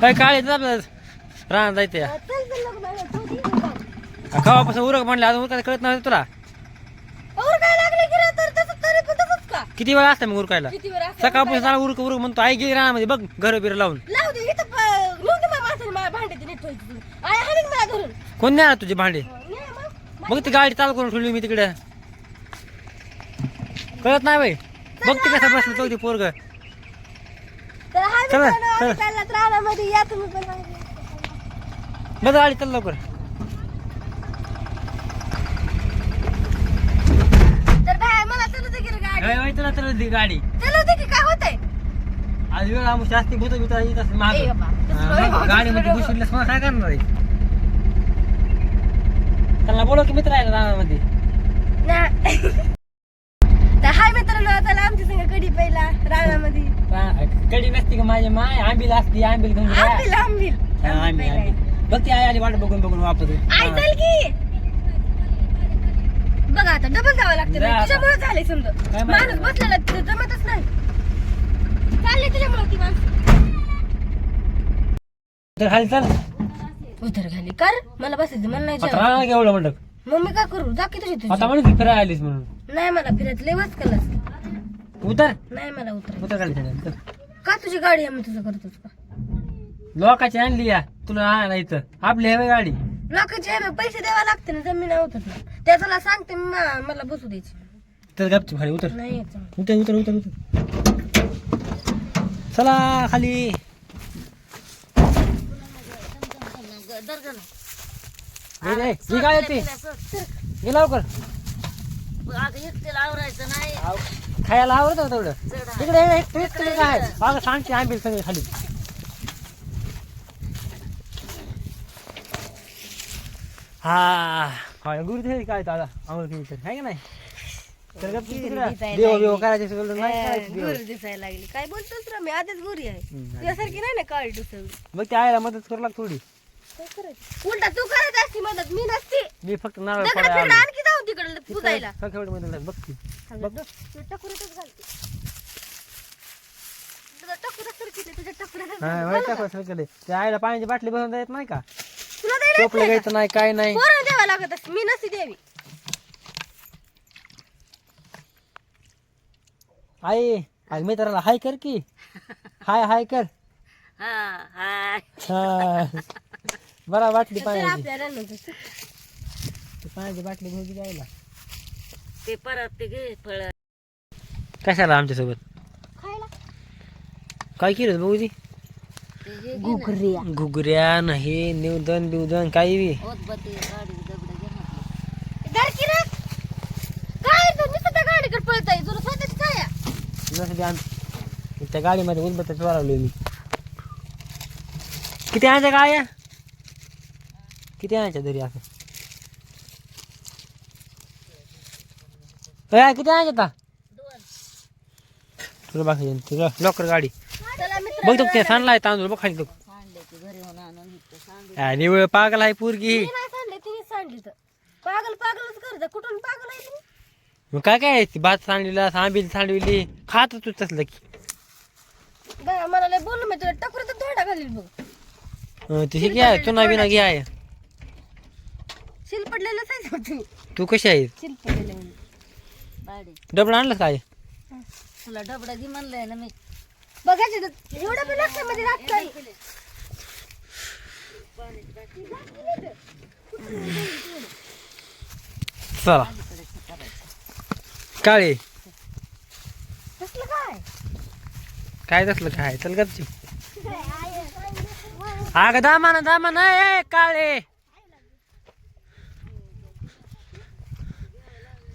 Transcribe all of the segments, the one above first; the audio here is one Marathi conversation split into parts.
काय काळ राहणार जायचं या. चल चल लोक बाहेर, तो दे इकडं. खावापासून उरक म्हणलं अजून उरकायचं कळत नाही तुला. किती वेळ असतं मग उरकायला? सकाळपासून चाला उरक उरक म्हणतो आई गेली रानामध्ये बघ घर बिर लावून कोण नाही तुझे भांडे? मग. बघ ती गाडी चालू करून ठेवली मी तिकडे. कळत नाही बाई. बघ ती कसं बसलं चौथी पोरग. हा चला, चला. चाललात रानामध्ये या तुम्ही पण गाडी चल लवकर. तर बाय मला चलू दे की रे गाडी ती गाडी. चलू की? काय होतंय? आज वेळ आम्ही जास्ती भूत भूत येत ए बाबा, तसं नाही. मग काय करणार आहे? त्यांना बोलव की मित्र आहे रानामध्ये. ना. तर हाय मित्रांनो चला आमच्या संग कडी पहिला? रानामध्ये. रा- कडी नसती का माझी माय? आंबील असती आंबील घेऊन जा. आंबील आंबील. हा, आंबील आंबील बघ ती आई आली वाट बघून बघून वापस. आई चल की. बघा आता डबल जावं लागतं जा आता. तुझ्यामुळे झाले समजा काय माहिती माणूस. बसलेला तिथं जमतच नाही. चालले तुझ्यामुळे ती माणसं. तर खाली चल. उतर घाली कर. मला बसायचं मला नाही आता जेवायचं. राहणार का एवढं म्हणत मग मी काय करू? जा की तुझी तुझी. आता म्हणत फिरायला आलीस म्हणून. नाही मला फिरत लय वाचकलच उतर. नाही मला उतर उतर खाली चल. चल. तुझी गाडी आहे मी तुझं करतोस का? लोकांची आणली या. तुला आणा इथं. आपली हवी गाडी. लोकांचे आहे, पैसे द्यावा लागते ना जमीन होतात ना त्याला सांगते मा- मला बसू द्यायची. तर गपची खाली उतर. नाही येत. उतर उतर उतर उतर. चला खाली. हे ही काय येते हे लवकर. आवरायचं नाही. खायला आवडतं का तेवढं. हे तेच तुझं काय? अगं सांगते आंबील सगळे खाली. हा काय गुरु ते काय दादा? केली तर आहे का नाही? तर तिकडं. देव बिव लागली. करायचे सगळं नाही करायचं देव. गोरी दिसायला लागली. काय बोलतोस रे मी आधीच गोरी आहे. तुझ्यासारखी नाही ना काळी दुसरी मग ते आईला मदत करू लाग थोडी. उलटा तू करत असती मदत मी नसती. मी फक्त नारळ दगड. आणखी तिकडे पुजायला. बघ की. बघ. घालते. सरकी तुझ्या हा, त्या आईला पाण्याची बाटली भरून देत नाही का? तुला द्यायला टोपलं घ्यायचं नाही काय नाही. पोरं द्यावा लागत असते मी नसती द्यावी. आई आई मित्राला हाय कर की. हाय हाय कर. हा. बरा बाटली तर पाण्याची ती पाण्याची बाटली घेऊन जायला ते परत ते घे फळ. कशाला आमच्यासोबत? खायला. काय केलं बघू ती गुगरिया घुगऱ्या. नाही निवदन बिवदन काही बी. ओतबत्ती गाडी दगड घे म्हटलं. धरकी रे. काय तू नुसतं त्या गाडीकडे पळताय. तुला स्वतःच काय आहे? जसं ते आम- त्या गाडीमध्ये उदबत्त्या चोरावली मी. किती आणायच्या गाड्या? किती आणायच्या असं ए, किती आणायच्या आता तुला बाकी तुला गाडी। बघ तो ते सांडलाय तांदूळ बघ खाली तो। निवळ पागल आहे पोरगी। पागल पागलच करत कुठून पागल आहे मग काय काय आहे? ती भात सांडलेला सांडविली खात तू तसलं की मला बोललो मी तुला टकुर तर धोडा घालील बघ. अं, ते हे घ्या चुना बिना घ्या. आहे शिल पडलेलं सायच तुम्ही. तू कशी आहे शिल पडलेलं. गाडी डबल आणलं काय? तुला डबडा घे म्हणलंय ना मी. बघायचं तर एवढं पण लक्षामध्ये राहत नाही. चला. काळे. कसलं काय? काय तसलं काय? चल गपची अग दामान दामान ए काळे.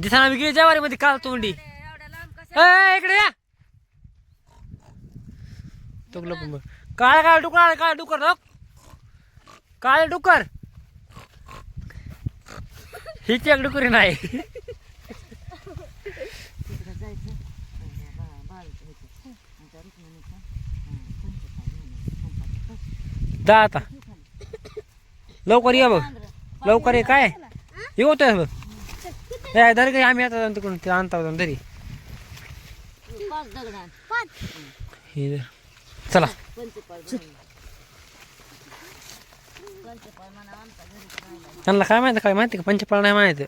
दिसाना गेली जवारी मध्ये काल तोंडी. इकडे या. तुकलं पण बघ. काळ काळ डुकर काळ डुकर बघ काळ डुकर. हिची एक डुकरी नाही. जा आता. लवकर ये बघ. लवकर ये काय? येतोय बघ. ए धर काही आम्ही आता जाऊन तिकडून ते आणता जाऊन तरी पाच दगड आण हे धर. चला. पंचपाच पंचपाळ म्हणा आमचा घरीच राहिला त्यांना काय माहिती काय माहिती का? पंचपाळ नाही माहिती.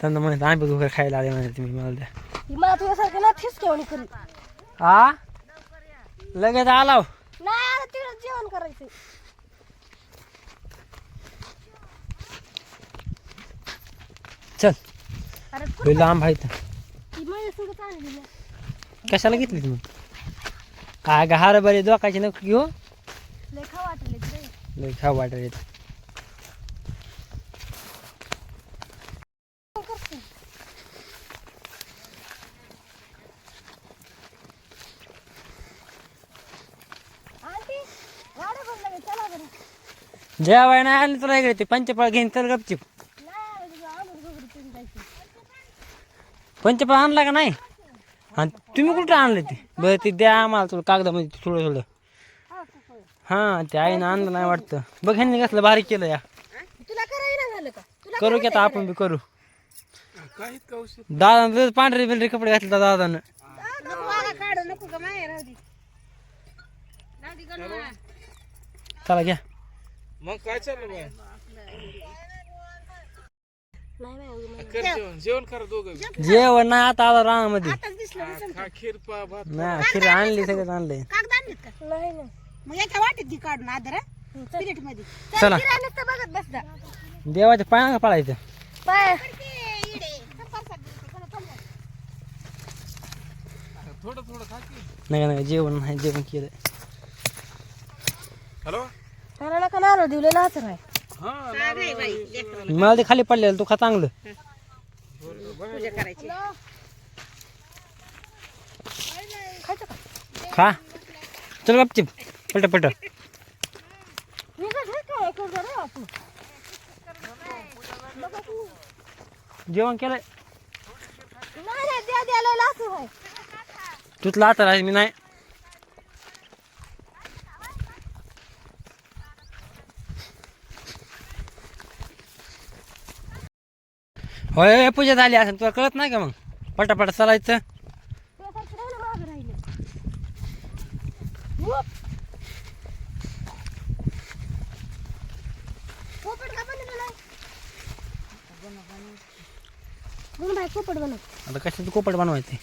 त्यांना माहिती आंबे वगैरे खायला आले माहिती तुम्ही मला द्या. ही मला तुझ्यासारखं ना ठिसकेवणी करी आ? लगेच आलाव नाही आता तिकडे जेवण करायचं चल. लय लांब आहे कशाला घेतली तुम्ही काय का हार बरे दोकायचे नको घेऊ. लय खा वाटले जेवाय नाही आली तुला इकडे ते पंचपाळ घेईन तर गपचिप नाही तुझं आंबट गोगरी पिऊन जायचं पंचपाळ आणला का नाही? आणि तुम्ही कुठं आणलं ते? बरं ते द्या आम्हाला तुला कागदामध्ये थोडं थोडं. हा तू आईनं आणलं नाही वाटतं. बघ ह्यांनी कसलं बारीक केलं या. तुला करायला झालं का? तुला करू की आता आपण बी करू. दादा पांढरे बिंढरे कपडे घातले दादानं. नको मला काढू नको का माहेर राहू दे. चला घ्या. मग काय चाललं नाही नाही. कर जेवण. जेवण करा दोघं. जेवण नाही आता आला रानामध्ये. आताच दिसलं हा, खा खीर पा भात. नाही खीर आणली सगळं आणलंय. कागद आणलीत का? नाही नाही. मग याच्या वाटेत ती काढून आदर प्लेटमध्ये चला. नुसतं बघत बसता देवाच्या पाया पळायचं? पाय. थोडं थोडं खा की. नाही नाही जेवण नाही जेवण केलं हॅलो? त्याला नका नारळ दिलेला हाच हा मला ते खाली पडलेलं तू खा चांगलं. पूजा करायची खा. चल गपचिप. पट पट रे आपण जेवण केलं नाही नाही द्या द्यायला असं आहे. तुला आता राहील मी नाही. होय होय, पूजा झाली असेल तुला कळत नाही का मग? पटापट चालायचं. त्यासारखं पोपट नाही बनव बाई आता कशाचं कोपट बनवायचं?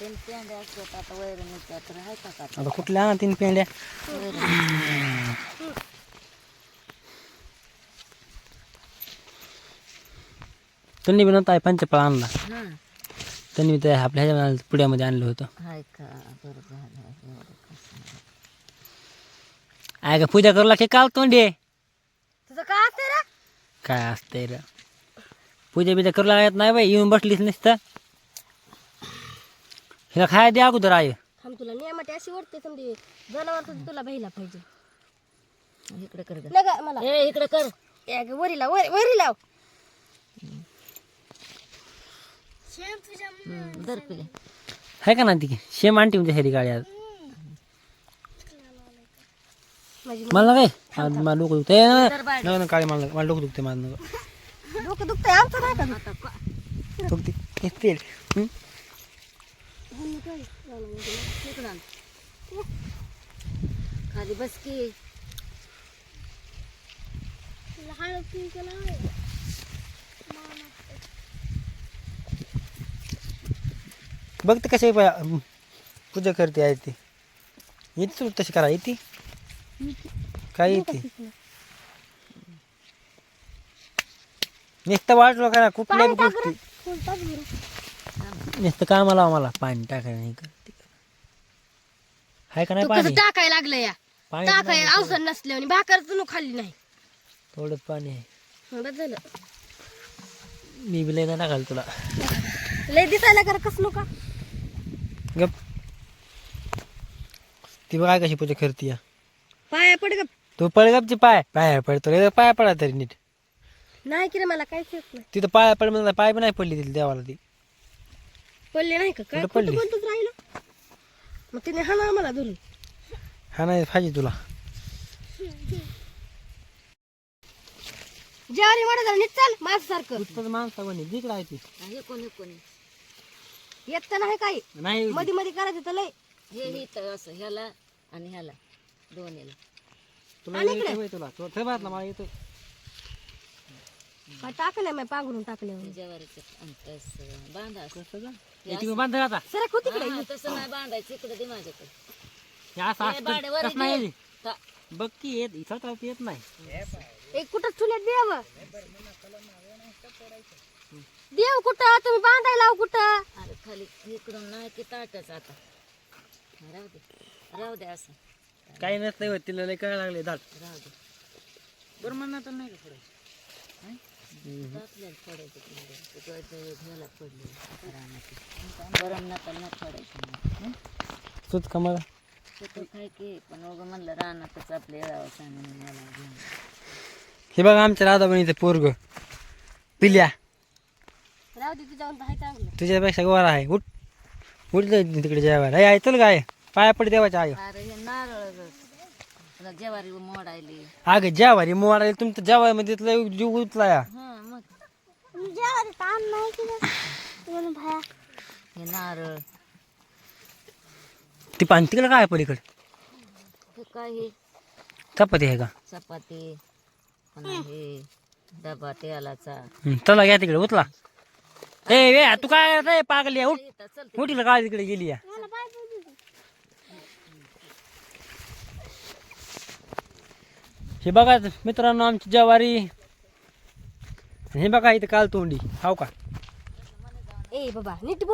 तीन पेंड्या असतात आता वैरणीच्या तर आहे आता कुठल्या तीन पेंड्या? त्यांनी बी नव्हता पंचपाळ आणला. हां. त्यांनी बी त्या आपल्या ह्याच्या पुड्यामध्ये आणलं होतं. आहे का? बरं झालं एवढं कसं आहे का पूजा करू लागते काल तोंडे तुझं काय असते रे? काय असतंय रे? पूजा बिजा करू लागत नाही बाई येऊन बसलीच नुसतं. हिला खायला द्या अगोदर आहे थांब तुला नियमाटी अशी वाटते समजे. जनावर तुझं तुला बहिला पाहिजे. इकडे कर गं. नाही का मला. ए इकडे कर. ए ग, वरी लाव वरी वरी लाव. पिले. आहे का ना ती शेम आणते म्हणजे हेरी गाडी आज. मला काय? मला डोकं दुखते नका ना काळी मला मला डोकं दुखते माझं. नका डोकं दुखतंय आमचं नाही का दुखत? हे तेल हं? खाली बस की. बघ ते कसे पूजा करते आहे ती. येते तुला तशी करा येते? काय येते? नुसतं वाटलं करा कुठल्या गोष्टी. नुसतं कामाला आम्हाला पाणी टाकायला नाही करते का नाही तू पाणी? टाकायला लागलं या? पाणी टाकाय औषध नसल्याने भाकर तू खाल्ली नाही. थोडंच पाणी आहे. बस झालं. मी बी लय नाही टाकाल तुला. लय दिसायला कर कस नका? गप. ती बघा कशी पूजा करते या. पाया पड ग तू पळ गपची पाय. पाय पडतो रे पाय पडा तरी नीट. नाही की रे मला काहीच येत नाही. तिथं पाय पड म्हणजे पाय पण नाही पडली तिला देवाला ती. पडले नाही का? काय कुठं खोटं पडली? बोलतच राहिलं? मग तिने हा ना मला धरून. हा नाही पाहिजे तुला. जेवारी वाढ झालं नीट चाल माझ सारखं पुष्पाचं माणसा म्हणे जिकडं आहे ती. कोणी कोणी. येत तर नाही काही. नाही. मध्ये मध्ये करायचं तर लय. हे असं ह्याला आणि ह्याला दोन्हीला. तुला येतंय होय तुला? मला येतं काय टाकलं मी पांघरून टाकलं ज्वारीचं आणि तसं. बांधा असं. हे तुम्ही बांधा आता. सर होती हा, तसं नाही बांधायचं इकडे दे माझ्याकडे. हे असं हे असतं. बाडेवर कसं नाही येत. ता- बघ की येत इथं तर येत नाही. एक कुठं चुल्यात देव देव कुठं? तुम्ही बांधायला लाव कुठं? अरे खाली इकडून नाही की ताटच आता. राहू दे राहू दे असं. काही नसतं होत तिला लय कळायला लागले दाट राहू दे. बरं म्हणणं तर नाही का पुढे? आपल्याला पडायचं तिकडे तिकडे घ्यायला पडले. रानात गरम नका न पडायचं हं? तूच का मला? तिथं काय की पण उगं म्हणलं रानातच आपल्या येळावं सांगून मला. हे बघा आमच्या राधाबणीचं पोरग. पिल्या. राहू दे तुझ्या हाय चांगलं तुझ्यापेक्षा गोरा आहे. उठ. उठ तिकडे जेवायला. आहे चल काय? पाया पड देवाच्या आहे अरे हे नारळ ज्वारी मोडायली. अगं जेवारी मोडायला. तुमचं जेवायमध्ये लय जीव उतला या. हा मग. काम नाही केलं भाया. हे नारळ. ती पाणी तिकडे काय पलीकडे? हे काय हे? चपाती आहे का? चपाती. पुन्हा हे. डबा तेलाचा. हं, चला घ्या तिकडे. उतला ए तू काय रे पागली आहे? उठ. उठीला काय तिकडे गेली या हे बघा मित्रांनो आमची ज्वारी. हे बघा इथं काल तोंडी. हाव का? ए बाबा नीट बोल.